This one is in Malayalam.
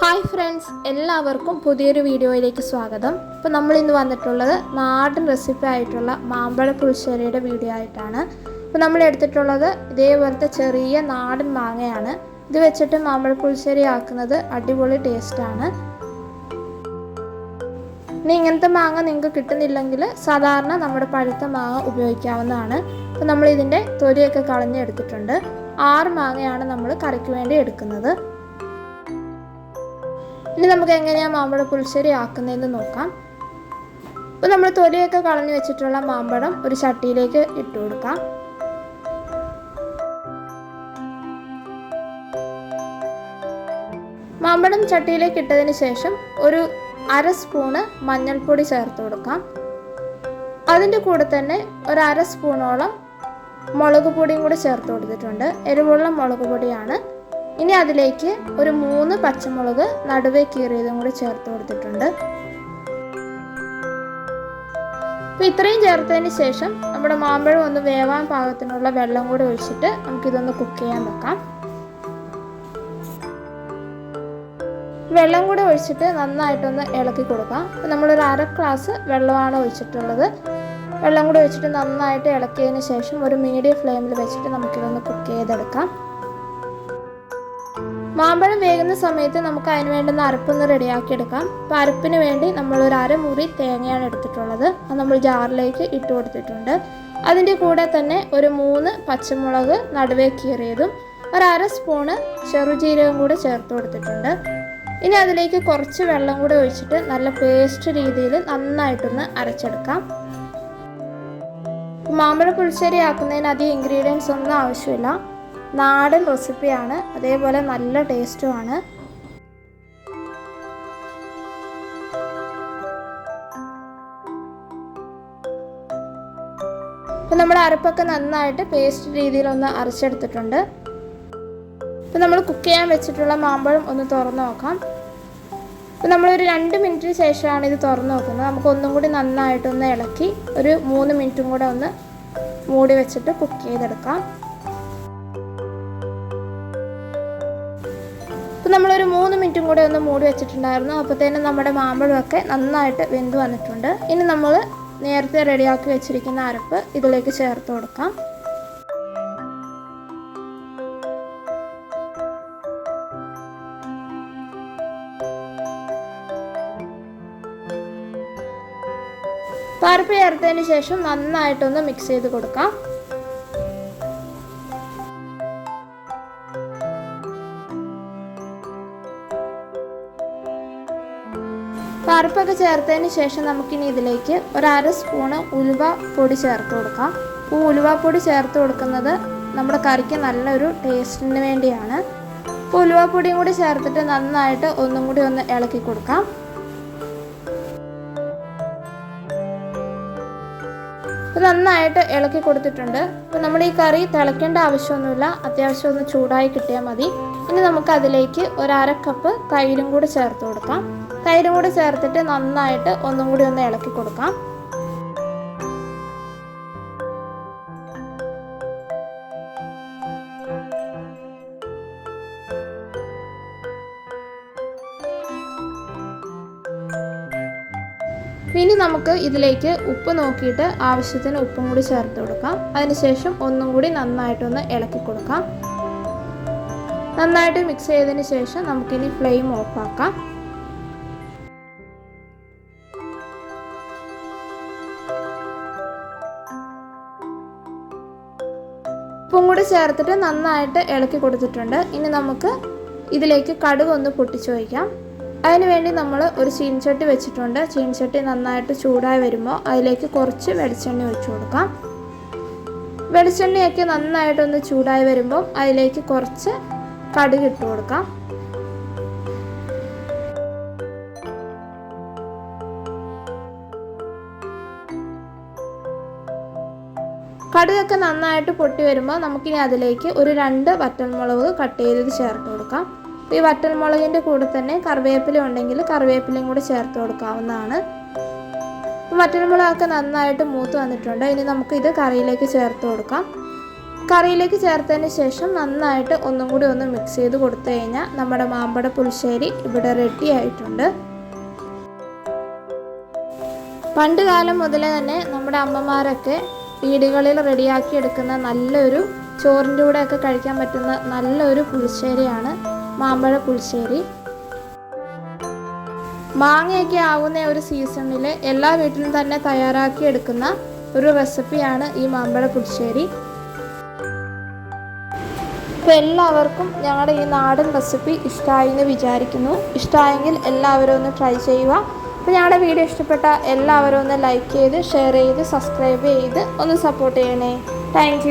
ഹായ് ഫ്രണ്ട്സ് എല്ലാവർക്കും പുതിയൊരു വീഡിയോയിലേക്ക് സ്വാഗതം. ഇപ്പോൾ നമ്മൾ ഇന്ന് വന്നിട്ടുള്ളത് നാടൻ റെസിപ്പി ആയിട്ടുള്ള മാമ്പഴ പുളിശ്ശേരിയുടെ വീഡിയോ ആയിട്ടാണ്. ഇപ്പോൾ നമ്മൾ എടുത്തിട്ടുള്ളത് ഇതേപോലത്തെ ചെറിയ നാടൻ മാങ്ങയാണ്. ഇത് വെച്ചിട്ട് മാമ്പഴ പുളിശ്ശേരി ആക്കുന്നത് അടിപൊളി ടേസ്റ്റാണ് ഇനി ഇങ്ങനത്തെ മാങ്ങ നിങ്ങൾക്ക് കിട്ടുന്നില്ലെങ്കിൽ സാധാരണ നമ്മുടെ പഴുത്ത മാങ്ങ ഉപയോഗിക്കാവുന്നതാണ്. അപ്പോൾ നമ്മൾ ഇതിന്റെ തൊലിയൊക്കെ കളഞ്ഞെടുത്തിട്ടുണ്ട്. ആറ് മാങ്ങയാണ് നമ്മൾ കറിക്ക് വേണ്ടി എടുക്കുന്നത്. ഇനി നമുക്ക് എങ്ങനെയാണ് മാമ്പഴ പുളിശ്ശേരി ആക്കുന്നതെന്ന് നോക്കാം. അപ്പോൾ നമ്മൾ തൊലിയൊക്കെ കളഞ്ഞു വെച്ചിട്ടുള്ള മാമ്പഴം ഒരു ചട്ടിയിലേക്ക് ഇട്ട് കൊടുക്കാം. മാമ്പഴം ചട്ടിയിലേക്ക് ഇട്ടതിന് ശേഷം ഒരു അര സ്പൂണ് മഞ്ഞൾപ്പൊടി ചേർത്ത് കൊടുക്കാം. അതിന്റെ കൂടെ തന്നെ ഒരു അര സ്പൂണോളം മുളക് പൊടിയും കൂടി ചേർത്ത് കൊടുത്തിട്ടുണ്ട്. എരിവുള്ള മുളക് പൊടിയാണ്. ഇനി അതിലേക്ക് ഒരു മൂന്ന് പച്ചമുളക് നടുവേ കീറിയതും കൂടി ചേർത്ത് കൊടുത്തിട്ടുണ്ട്. അപ്പോൾ ഇത്രയും ചേർത്തതിന് ശേഷം നമ്മുടെ മാമ്പഴം ഒന്ന് വേവാൻ പാകത്തിനുള്ള വെള്ളം കൂടി ഒഴിച്ചിട്ട് നമുക്കിതൊന്ന് കുക്ക് ചെയ്യാൻ വെക്കാം. വെള്ളം കൂടി ഒഴിച്ചിട്ട് നന്നായിട്ടൊന്ന് ഇളക്കി കൊടുക്കാം. അപ്പോൾ നമ്മളൊരു അര ഗ്ലാസ് വെള്ളമാണ് ഒഴിച്ചിട്ടുള്ളത്. വെള്ളം കൂടി ഒഴിച്ചിട്ട് നന്നായിട്ട് ഇളക്കിയതിന് ശേഷം ഒരു മീഡിയം ഫ്ലെയിമിൽ വെച്ചിട്ട് നമുക്കിതൊന്ന് കുക്ക് ചെയ്തെടുക്കാം. മാമ്പഴം വേകുന്ന സമയത്ത് നമുക്ക് അതിന് വേണ്ടുന്ന അരപ്പൊന്ന് റെഡിയാക്കി എടുക്കാം. അപ്പോൾ അരപ്പിന് വേണ്ടി നമ്മൾ ഒരു അരമുറി തേങ്ങയാണ് എടുത്തിട്ടുള്ളത്. അത് നമ്മൾ ജാറിലേക്ക് ഇട്ട് കൊടുത്തിട്ടുണ്ട്. അതിന്റെ കൂടെ തന്നെ ഒരു മൂന്ന് പച്ചമുളക് നടുവേ കീറിയതും ഒരു അര സ്പൂണ് ചെറുജീരകം കൂടെ ചേർത്ത് കൊടുത്തിട്ടുണ്ട്. ഇനി അതിലേക്ക് കുറച്ച് വെള്ളം കൂടെ ഒഴിച്ചിട്ട് നല്ല പേസ്റ്റ് രീതിയിൽ നന്നായിട്ടൊന്ന് അരച്ചെടുക്കാം. മാമ്പഴ പുളിശ്ശേരി ആക്കുന്നതിന് അധികം ഇൻഗ്രീഡിയൻസ് ഒന്നും ആവശ്യമില്ല. നാടൻ റെസിപ്പിയാണ്. അതേപോലെ നല്ല ടേസ്റ്റുമാണ് ഇപ്പം നമ്മൾ അരപ്പൊക്കെ നന്നായിട്ട് പേസ്റ്റ് രീതിയിലൊന്ന് അരച്ചെടുത്തിട്ടുണ്ട്. ഇപ്പം നമ്മൾ കുക്ക് ചെയ്യാൻ വെച്ചിട്ടുള്ള മാമ്പഴം ഒന്ന് തുറന്നു നോക്കാം. ഇപ്പം നമ്മളൊരു രണ്ട് മിനിറ്റിന് ശേഷമാണ് ഇത് തുറന്നു നോക്കുന്നത്. നമുക്ക് ഒന്നും കൂടി നന്നായിട്ടൊന്ന് ഇളക്കി ഒരു മൂന്ന് മിനിറ്റും കൂടെ ഒന്ന് മൂടി വെച്ചിട്ട് കുക്ക് ചെയ്തെടുക്കാം. ഇപ്പം നമ്മളൊരു മൂന്ന് മിനിറ്റും കൂടെ ഒന്ന് മൂടി വെച്ചിട്ടുണ്ടായിരുന്നു. അപ്പോഴത്തേനും നമ്മുടെ മാമ്പഴമൊക്കെ നന്നായിട്ട് വെന്ത് വന്നിട്ടുണ്ട്. ഇനി നമ്മൾ നേരത്തെ റെഡിയാക്കി വെച്ചിരിക്കുന്ന അരപ്പ് ഇതിലേക്ക് ചേർത്ത് കൊടുക്കാം. അരപ്പ് ചേർത്തതിന് ശേഷം നന്നായിട്ടൊന്ന് മിക്സ് ചെയ്ത് കൊടുക്കാം. പരിപ്പൊക്കെ ചേർത്തതിന് ശേഷം നമുക്കിനി ഇതിലേക്ക് ഒരു അര സ്പൂണ് ഉലുവ പൊടി ചേർത്ത് കൊടുക്കാം. ഈ ഉലുവ പൊടി ചേർത്ത് കൊടുക്കുന്നത് നമ്മുടെ കറിക്ക് നല്ലൊരു ടേസ്റ്റിന് വേണ്ടിയാണ്. അപ്പോൾ ഉലുവ പൊടിയും കൂടി ചേർത്തിട്ട് നന്നായിട്ട് ഒന്നും കൂടി ഒന്ന് ഇളക്കി കൊടുക്കാം. അപ്പോൾ നന്നായിട്ട് ഇളക്കി കൊടുത്തിട്ടുണ്ട്. അപ്പോൾ നമ്മൾ ഈ കറി തിളയ്ക്കേണ്ട ആവശ്യമൊന്നുമില്ല. അത്യാവശ്യം ഒന്ന് ചൂടായി കിട്ടിയാൽ മതി. ഇനി നമുക്ക് അതിലേക്ക് ഒരു അര കപ്പ് തൈരും കൂടി ചേർത്ത് കൊടുക്കാം. തൈരും കൂടി ചേർത്തിട്ട് നന്നായിട്ട് ഒന്നും കൂടി ഒന്ന് ഇളക്കി കൊടുക്കാം. ഇനി നമുക്ക് ഇതിലേക്ക് ഉപ്പ് നോക്കിയിട്ട് ആവശ്യത്തിന് ഉപ്പും കൂടി ചേർത്ത് കൊടുക്കാം. അതിനുശേഷം ഒന്നും കൂടി നന്നായിട്ടൊന്ന് ഇളക്കി കൊടുക്കാം. നന്നായിട്ട് മിക്സ് ചെയ്തതിന് ശേഷം നമുക്കിനി ഫ്ലെയിം ഓഫാക്കാം ഉപ്പും കൂടി ചേർത്തിട്ട് നന്നായിട്ട് ഇളക്കി കൊടുത്തിട്ടുണ്ട്. ഇനി നമുക്ക് ഇതിലേക്ക് കടുക് ഒന്ന് പൊട്ടിച്ചു വയ്ക്കാം അതിനുവേണ്ടി നമ്മൾ ഒരു ചീൻചട്ടി വെച്ചിട്ടുണ്ട്. ചീൻചട്ടി നന്നായിട്ട് ചൂടായി വരുമ്പോൾ അതിലേക്ക് കുറച്ച് വെളിച്ചെണ്ണ ഒഴിച്ചു കൊടുക്കാം. വെളിച്ചെണ്ണയൊക്കെ നന്നായിട്ടൊന്ന് ചൂടായി വരുമ്പോൾ അതിലേക്ക് കുറച്ച് കടുക് ഇട്ട് കൊടുക്കാം. കടുകൊക്കെ നന്നായിട്ട് പൊട്ടി വരുമ്പോൾ നമുക്കിനി അതിലേക്ക് ഒരു രണ്ട് വറ്റൽമുളക് കട്ട് ചെയ്തത് ചേർത്ത് കൊടുക്കാം. ഈ വറ്റൽമുളകിന്റെ കൂടെ തന്നെ കറിവേപ്പില ഉണ്ടെങ്കിൽ കറിവേപ്പിലയും കൂടെ ചേർത്ത് കൊടുക്കാവുന്നതാണ്. വറ്റൽമുളകൊക്കെ നന്നായിട്ട് മൂത്ത് വന്നിട്ടുണ്ട്. ഇനി നമുക്ക് ഇത് കറിയിലേക്ക് ചേർത്ത് കൊടുക്കാം. കറിയിലേക്ക് ചേർത്തതിന് ശേഷം നന്നായിട്ട് ഒന്നും കൂടി ഒന്ന് മിക്സ് ചെയ്ത് കൊടുത്തു കഴിഞ്ഞാൽ നമ്മുടെ മാമ്പഴ പുളിശ്ശേരി ഇവിടെ റെഡി ആയിട്ടുണ്ട്. പണ്ട് കാലം മുതലേ തന്നെ നമ്മുടെ അമ്മമാരൊക്കെ വീടുകളിൽ റെഡിയാക്കി എടുക്കുന്ന നല്ലൊരു ചോറിന്റെ കൂടെ ഒക്കെ കഴിക്കാൻ പറ്റുന്ന നല്ലൊരു പുളിശ്ശേരിയാണ് മാമ്പഴ പുളിശ്ശേരി. മാങ്ങയൊക്കെ ആവുന്ന ഒരു സീസണിൽ എല്ലാ വീട്ടിലും തന്നെ തയ്യാറാക്കി എടുക്കുന്ന ഒരു റെസിപ്പിയാണ് ഈ മാമ്പഴ പുളിശ്ശേരി. അപ്പോൾ എല്ലാവർക്കും ഞങ്ങളുടെ ഈ നാടൻ റെസിപ്പി ഇഷ്ടമായി എന്ന് വിചാരിക്കുന്നു. ഇഷ്ടമായെങ്കിൽ എല്ലാവരും ഒന്ന് ട്രൈ ചെയ്യുക. അപ്പോൾ ഞങ്ങളുടെ വീഡിയോ ഇഷ്ടപ്പെട്ട എല്ലാവരും ഒന്ന് ലൈക്ക് ചെയ്ത് ഷെയർ ചെയ്ത് സബ്സ്ക്രൈബ് ചെയ്ത് ഒന്ന് സപ്പോർട്ട് ചെയ്യണേ. താങ്ക്